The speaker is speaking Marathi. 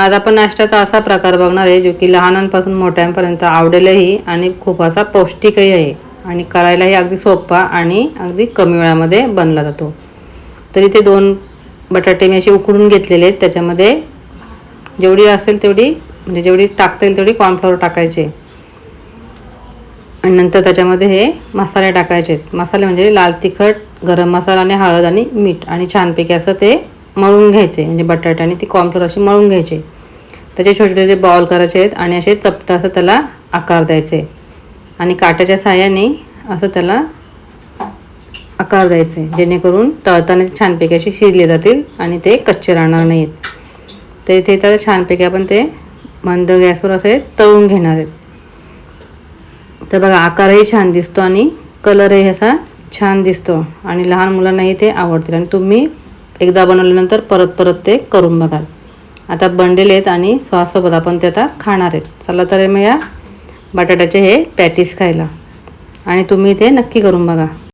आज आपण नाश्त्याचा असा प्रकार बघणार आहे जो की लहानांपासून मोठ्यांपर्यंत आवडेलही आणि खूप असा पौष्टिकही आहे. आणि करायलाही अगदी सोपा आणि अगदी कमी वेळामध्ये बनला जातो. तरी ते दोन बटाटे मी असे उकडून घेतलेले आहेत. त्याच्यामध्ये जेवढी असेल तेवढी म्हणजे जेवढी टाकता येईल तेवढी कॉर्नफ्लॉवर टाकायचे. आणि नंतर त्याच्यामध्ये हे मसाले टाकायचे आहेत. मसाले म्हणजे लाल तिखट गरम मसाला आणि हळद आणि मीठ आणि छानपैकी असं ते मळून घ्यायचे म्हणजे बटाटे आणि ती कॉर्नफ्लोअर अशी मळून घ्यायचे. त्याचे छोटे छोटे बॉल करायचे आहेत आणि असे चपटा असं त्याला आकार द्यायचे. आणि काट्याच्या साह्याने असं त्याला आकार द्यायचे जेणेकरून तळताना ते छानपैकी असे शिजले जातील आणि ते कच्चे राहणार नाहीत. तर इथे तर छानपैकी आपण ते मंद गॅसवर असे तळून घेणार आहेत. तर बघा आकारही छान दिसतो आणि कलरही असा छान दिसतो. आणि लहान मुलांनाही ते आवडतील. आणि तुम्ही एकदा बनवल्यानंतर परत परत ते करून बघाल. आता बनलेले आहेत आणि सॉससोबत आपण ते आता खाणार आहेत. चला तर मग या बटाट्याचे हे पॅटीस खायला. आणि तुम्ही ते नक्की करून बघा.